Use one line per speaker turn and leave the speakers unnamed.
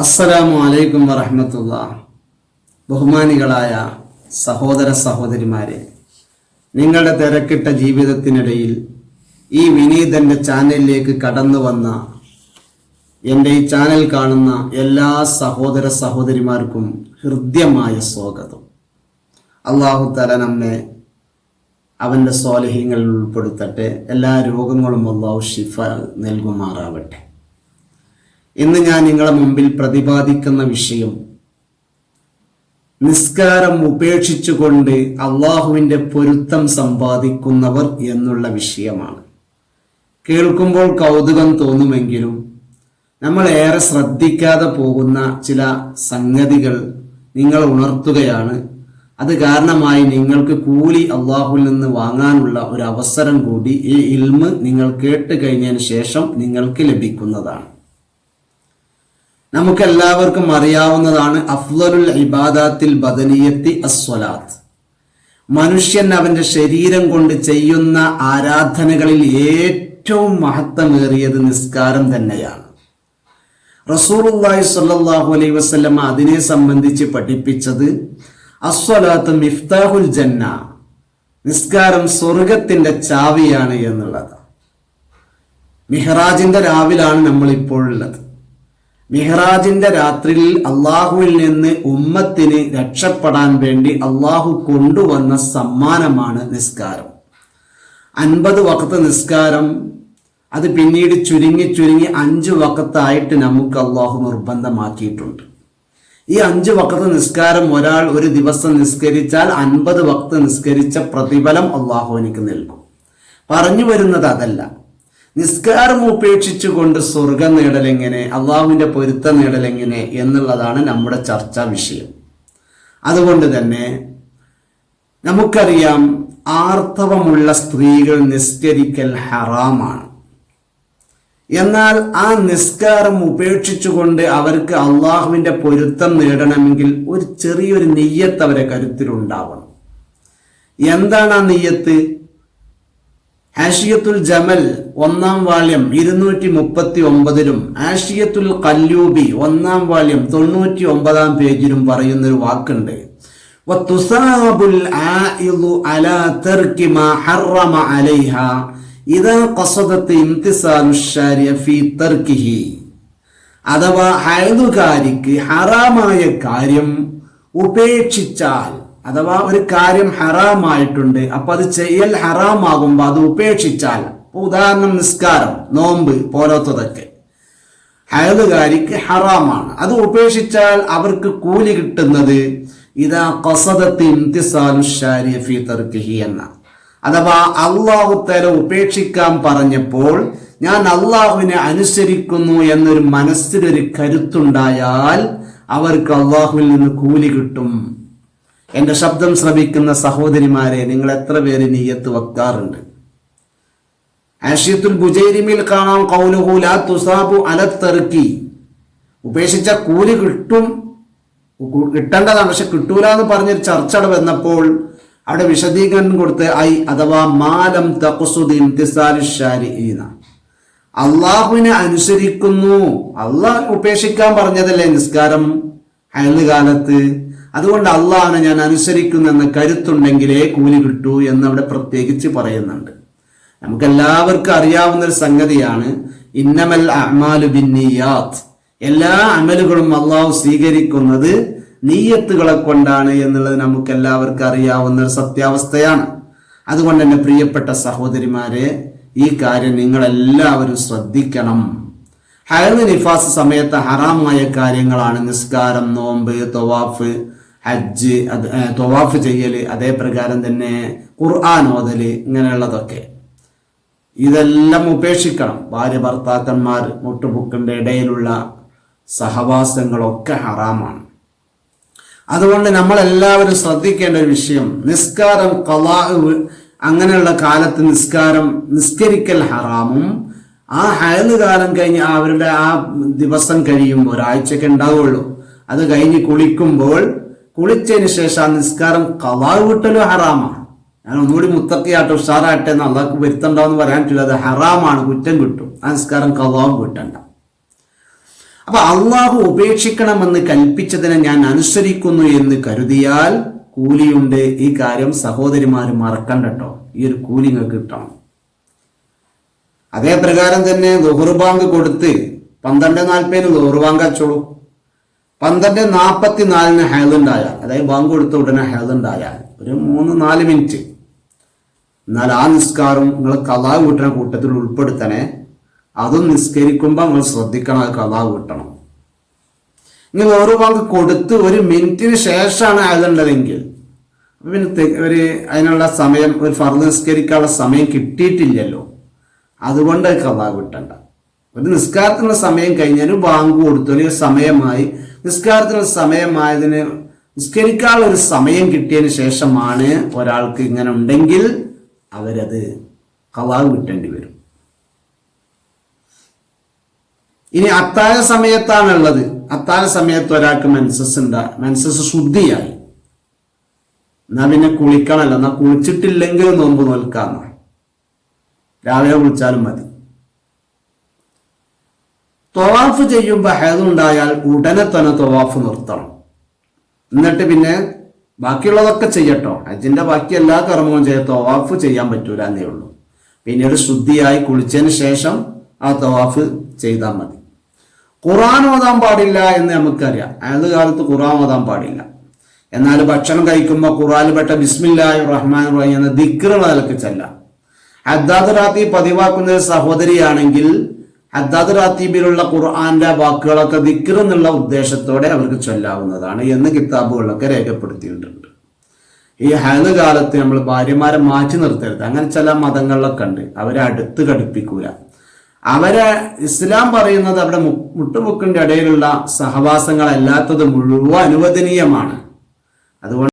അസ്സലാമു അലൈക്കും വറഹമത്തുള്ള. ബഹുമാനികളായ സഹോദര സഹോദരിമാരെ നിങ്ങളുടെ തിരക്കിട്ട ജീവിതത്തിനിടയിൽ ഈ വിനീതന്റെ ചാനലിലേക്ക് കടന്നു വന്ന എന്റെ ഈ ചാനൽ കാണുന്ന എല്ലാ സഹോദര സഹോദരിമാർക്കും ഹൃദ്യമായ സ്വാഗതം. അള്ളാഹു തല നമ്മെ അവന്റെ സ്വാലഹ്യങ്ങളിൽ ഉൾപ്പെടുത്തട്ടെ. എല്ലാ രോഗങ്ങളും അള്ളാഹു ഷിഫ നൽകുമാറാവട്ടെ. ഇന്ന് ഞാൻ നിങ്ങളെ മുമ്പിൽ പ്രതിപാദിക്കുന്ന വിഷയം നിസ്കാരം ഉപേക്ഷിച്ചുകൊണ്ട് അള്ളാഹുവിന്റെ പൊരുത്തം സമ്പാദിക്കുന്നവർ എന്നുള്ള വിഷയമാണ്. കേൾക്കുമ്പോൾ കൗതുകം തോന്നുമെങ്കിലും നമ്മൾ ഏറെ ശ്രദ്ധിക്കാതെ പോകുന്ന ചില സംഗതികൾ നിങ്ങൾ ഉണർത്തുകയാണ്. അത് കാരണമായി നിങ്ങൾക്ക് കൂലി അള്ളാഹുവിൽ നിന്ന് വാങ്ങാനുള്ള ഒരു അവസരം കൂടി ഈ ഇൽമ് നിങ്ങൾ കേട്ട് കഴിഞ്ഞതിന് ശേഷം നിങ്ങൾക്ക് ലഭിക്കുന്നതാണ്. നമുക്കെല്ലാവർക്കും അറിയാവുന്നതാണ് അഫ്ലലുൽ ഇബാദാത്തിൽ ബദനിയത്തി അസ്വലാത്ത്. മനുഷ്യൻ അവന്റെ ശരീരം കൊണ്ട് ചെയ്യുന്ന ആരാധനകളിൽ ഏറ്റവും മഹത്വമേറിയത് നിസ്കാരം തന്നെയാണ്. റസൂറുല്ലാഹി സ്വല്ലല്ലാഹു അലൈഹി വസല്ലം അതിനെ സംബന്ധിച്ച് പഠിപ്പിച്ചത് അസ്വലാത്ത് മിഫ്താഹുൽ ജന്ന നിസ്കാരം സ്വർഗത്തിന്റെ ചാവിയാണ് എന്നുള്ളത് മിഹ്റാജിന്റെ രാവിലാണ് നമ്മൾ ഇപ്പോൾ ഉള്ളത്. മിഹ്റാജിന്റെ രാത്രിയിൽ അള്ളാഹുവിൽ നിന്ന് ഉമ്മത്തിന് രക്ഷപ്പെടാൻ വേണ്ടി അള്ളാഹു കൊണ്ടുവന്ന സമ്മാനമാണ് നിസ്കാരം. അൻപത് വക്കത്ത് നിസ്കാരം അത് പിന്നീട് ചുരുങ്ങി ചുരുങ്ങി അഞ്ച് വക്കത്തായിട്ട് നമുക്ക് അള്ളാഹു നിർബന്ധമാക്കിയിട്ടുണ്ട്. ഈ അഞ്ച് വക്കത്ത് നിസ്കാരം ഒരാൾ ഒരു ദിവസം നിസ്കരിച്ചാൽ അൻപത് വക്ത് നിസ്കരിച്ച പ്രതിഫലം അള്ളാഹു എനിക്ക് നൽകും. പറഞ്ഞു വരുന്നത് അതല്ല. നിസ്കാരം ഉപേക്ഷിച്ചുകൊണ്ട് സ്വർഗം നേടലെങ്ങനെ അള്ളാഹുവിന്റെ പൊരുത്തം നേടലെങ്ങനെ എന്നുള്ളതാണ് നമ്മുടെ ചർച്ചാ വിഷയം. അതുകൊണ്ട് തന്നെ നമുക്കറിയാം ആർത്തവമുള്ള സ്ത്രീകൾ നിസ്കരിക്കൽ ഹറാമാണ്. എന്നാൽ ആ നിസ്കാരം ഉപേക്ഷിച്ചുകൊണ്ട് അവർക്ക് അള്ളാഹുവിന്റെ പൊരുത്തം നേടണമെങ്കിൽ ഒരു ചെറിയൊരു നെയ്യത്ത് അവരെ കരുത്തിലുണ്ടാവണം. എന്താണ് ആ നെയ്യത്ത്? ആഷിയത്തുൽ ജമൽ ഒന്നാം വാള്യം ഇരുന്നൂറ്റി മുപ്പത്തി ഒമ്പതിലും ആഷിയത്തുൽ കല്ലൂബി ഒന്നാം വാള്യം തൊണ്ണൂറ്റി ഒമ്പതാം പേജിലും പറയുന്നൊരു വാക്കുണ്ട്. അഥവാ ഹൈദുകാരിക്ക് ഹറാമായ കാര്യം ഉപേക്ഷിച്ചാൽ അഥവാ ഒരു കാര്യം ഹറാമായിട്ടുണ്ട് അപ്പൊ അത് ചെയ്യൽ ഹറാമാകുമ്പോൾ അത് ഉപേക്ഷിച്ചാൽ. ഉദാഹരണം നിസ്കാരം നോമ്പ് പോലത്തതൊക്കെ. ഹയലുകാരിക്ക് ഹറാമാണ്. അത് ഉപേക്ഷിച്ചാൽ അവർക്ക് കൂലി കിട്ടുന്നത് ഇതാ കസദത്ത് ഇംതിസാലു ഫീ തർക്കിഹി എന്ന. അഥവാ അള്ളാഹു തല ഉപേക്ഷിക്കാൻ പറഞ്ഞപ്പോൾ ഞാൻ അള്ളാഹുവിനെ അനുസരിക്കുന്നു എന്നൊരു മനസ്സിലൊരു കരുത്തുണ്ടായാൽ അവർക്ക് അള്ളാഹുവിൽ നിന്ന് കൂലി കിട്ടും. എന്റെ ശബ്ദം ശ്രവിക്കുന്ന സഹോദരിമാരെ നിങ്ങൾ എത്ര പേര് നീയത്ത് വെക്കാറുണ്ട്? ആഷിയത്തുൽ ബുജൈരിമിൽ കാണാം കൗലുഹു ലാ തുസാബു അലത്തെറുക്കി ഉപേക്ഷിച്ച കൂലി കിട്ടും കിട്ടേണ്ടതാണ് പക്ഷെ കിട്ടൂല എന്ന് പറഞ്ഞൊരു ചർച്ച അവിടെ വന്നപ്പോൾ അവിടെ വിശദീകരണം കൊടുത്ത് ഐ അഥവാ മാലം ഷാരിഈന അള്ളാഹുവിനെ അനുസരിക്കുന്നു. അള്ളാഹ് ഉപേക്ഷിക്കാൻ പറഞ്ഞതല്ലേ നിസ്കാരം? അയൽ കാലത്ത് അതുകൊണ്ട് അള്ളാഹിനെ ഞാൻ അനുസരിക്കുന്നു എന്ന കരുത്തുണ്ടെങ്കിലേ കൂലി കിട്ടൂ എന്നവിടെ പ്രത്യേകിച്ച് പറയുന്നുണ്ട്. നമുക്ക് എല്ലാവർക്കും അറിയാവുന്ന ഒരു സംഗതിയാണ് ഇന്നമൽ അമാലു ബിന്നിയാത്ത്. എല്ലാ അമലുകളും അള്ളാഹു സ്വീകരിക്കുന്നത് നീയത്തുകളെ കൊണ്ടാണ് എന്നുള്ളത് നമുക്ക് എല്ലാവർക്കും അറിയാവുന്ന ഒരു സത്യാവസ്ഥയാണ്. അതുകൊണ്ട് തന്നെ പ്രിയപ്പെട്ട സഹോദരിമാരെ ഈ കാര്യം നിങ്ങളെല്ലാവരും ശ്രദ്ധിക്കണം. ഹയർ നിഫാസ് സമയത്ത് ഹറാമായ കാര്യങ്ങളാണ് നിസ്കാരം നോമ്പ് തൊവാഫ് ഹജ്ജ് അത് തൊവാഫ് ചെയ്യൽ അതേ പ്രകാരം തന്നെ ഖുർആൻ ഓതൽ ഇങ്ങനെയുള്ളതൊക്കെ. ഇതെല്ലാം ഉപേക്ഷിക്കണം. ഭാര്യ ഭർത്താക്കന്മാർ മുട്ടുപുക്കിന്റെ ഇടയിലുള്ള സഹവാസങ്ങളൊക്കെ ഹറാമാണ്. അതുകൊണ്ട് നമ്മളെല്ലാവരും ശ്രദ്ധിക്കേണ്ട ഒരു വിഷയം നിസ്കാരം കലാ അങ്ങനെയുള്ള കാലത്ത് നിസ്കാരം നിസ്കരിക്കൽ ഹറാമും ആ ഹയൽ കാലം കഴിഞ്ഞ് അവരുടെ ആ ദിവസം കഴിയുമ്പോൾ ഒരാഴ്ചയ്ക്ക് ഉണ്ടാവുള്ളൂ അത് കഴിഞ്ഞ് കുളിക്കുമ്പോൾ കുളിച്ചതിന് ശേഷം ആ നിസ്കാരം കലാവ് വിട്ടലോ ഹറാമാണ്. ഞാൻ ഒന്നുകൂടി മുത്തക്കിയാട്ടെ ഉഷാറാട്ടെ എന്ന് അള്ളാഹ്ക്ക് വരുത്തണ്ടാവെന്ന് പറയാൻ പറ്റില്ല. അത് ഹറാമാണ് കുറ്റം കിട്ടും. ആ നിസ്കാരം കലാവ് വിട്ടണ്ട. അപ്പൊ അള്ളാഹു ഉപേക്ഷിക്കണമെന്ന് കൽപ്പിച്ചതിനെ ഞാൻ അനുസരിക്കുന്നു എന്ന് കരുതിയാൽ കൂലിയുണ്ട്. ഈ കാര്യം സഹോദരിമാർ മറക്കണ്ടട്ടോ ഈ ഒരു കൂലി നിങ്ങൾക്ക് കിട്ടണം. അതേ പ്രകാരം തന്നെ ലോഹർബാങ്ക് കൊടുത്ത് പന്ത്രണ്ട് നാൽപ്പതിന് ലോഹർബാങ്ക് അച്ചോളൂ പന്ത്രണ്ട് നാൽപ്പത്തി നാലിന് ഹേലുണ്ടായാൽ അതായത് ബാങ്ക് കൊടുത്ത ഉടനെ ഹേലുണ്ടായാൽ ഒരു മൂന്ന് നാല് മിനിറ്റ്. എന്നാൽ ആ നിസ്കാരം നിങ്ങൾ കലാ കൂട്ടുന്ന കൂട്ടത്തിൽ ഉൾപ്പെടുത്തണേ. അതും നിസ്കരിക്കുമ്പോൾ നിങ്ങൾ ശ്രദ്ധിക്കണം അത് കലാ കൂട്ടണം. നിങ്ങൾ ഓരോ ബാങ്ക് കൊടുത്ത് ഒരു മിനിറ്റിന് ശേഷമാണ് അയലുണ്ടതെങ്കിൽ അപ്പൊ പിന്നെ ഒരു അതിനുള്ള സമയം ഒരു ഫർദ് നിസ്കരിക്കാനുള്ള സമയം കിട്ടിയിട്ടില്ലല്ലോ. അതുകൊണ്ട് കഥാ കിട്ടണ്ട. ഒരു നിസ്കാരത്തിനുള്ള സമയം കഴിഞ്ഞാലും ബാങ്ക് കൊടുത്തു. അല്ലെങ്കിൽ സമയമായി. നിസ്കാരത്തിനുള്ള സമയമായതിന് നിസ്കരിക്കാനുള്ള ഒരു സമയം കിട്ടിയതിന് ശേഷമാണ് ഒരാൾക്ക് ഇങ്ങനെ ഉണ്ടെങ്കിൽ അവരത് കലാ കിട്ടേണ്ടി വരും. ഇനി അത്താഴ സമയത്താണുള്ളത്. അത്താഴ സമയത്ത് ഒരാൾക്ക് മെൻസസ് ഉണ്ടാ മെൻസസ് ശുദ്ധിയായി. എന്നാ പിന്നെ കുളിക്കണമല്ലോ എന്നാ കുളിച്ചിട്ടില്ലെങ്കിൽ നോമ്പ് നോൽക്കാന്ന. രാവിലെ കുളിച്ചാലും മതി. തൊവാഫ് ചെയ്യുമ്പോൾ ഹേതുണ്ടായാൽ ഉടനെ തന്നെ തൊവാഫ് നിർത്തണം. എന്നിട്ട് പിന്നെ ബാക്കിയുള്ളതൊക്കെ ചെയ്യട്ടോ. ഹജ്ജിന്റെ ബാക്കി എല്ലാ കർമ്മവും ചെയ്യ തൊവാഫ് ചെയ്യാൻ പറ്റൂല എന്നേ ഉള്ളൂ. പിന്നീട് ശുദ്ധിയായി കുളിച്ചതിന് ശേഷം ആ തൊവാഫ് ചെയ്താൽ മതി. ഖുറാൻ ഓതാൻ പാടില്ല എന്ന് നമുക്കറിയാം. അയാത് കാലത്ത് ഖുറാൻ ഓതാൻ പാടില്ല. എന്നാൽ ഭക്ഷണം കഴിക്കുമ്പോൾ ഖുറാനിൽ പെട്ട ബിസ്മില്ലാഹി റഹ്മാൻ റഹീം എന്ന ദിക്റുകളൊക്കെ ചെല്ലാം. ഹദ്ദാദ് റാത്തി പതിവാക്കുന്ന സഹോദരിയാണെങ്കിൽ ഹദ്ദാദ് റാത്തീബിലുള്ള ഖുർആന്റെ വാക്കുകളൊക്കെ ദിക്ർ എന്നുള്ള ഉദ്ദേശത്തോടെ അവർക്ക് ചൊല്ലാവുന്നതാണ് എന്ന് കിതാബുകളൊക്കെ രേഖപ്പെടുത്തിയിട്ടുണ്ട്. ഈ ഹൈന കാലത്ത് നമ്മൾ ഭാര്യമാരെ മാറ്റി നിർത്തരുത്. അങ്ങനെ ചില മതങ്ങളിലൊക്കെ ഉണ്ട്. അവരെ അടുത്ത് ഘടിപ്പിക്കൂല. അവരെ ഇസ്ലാം പറയുന്നത് അവിടെ മുട്ടുമുക്കിന്റെ ഇടയിലുള്ള സഹവാസങ്ങളല്ലാത്തത് മുഴുവൻ അനുവദനീയമാണ്. അതുകൊണ്ട്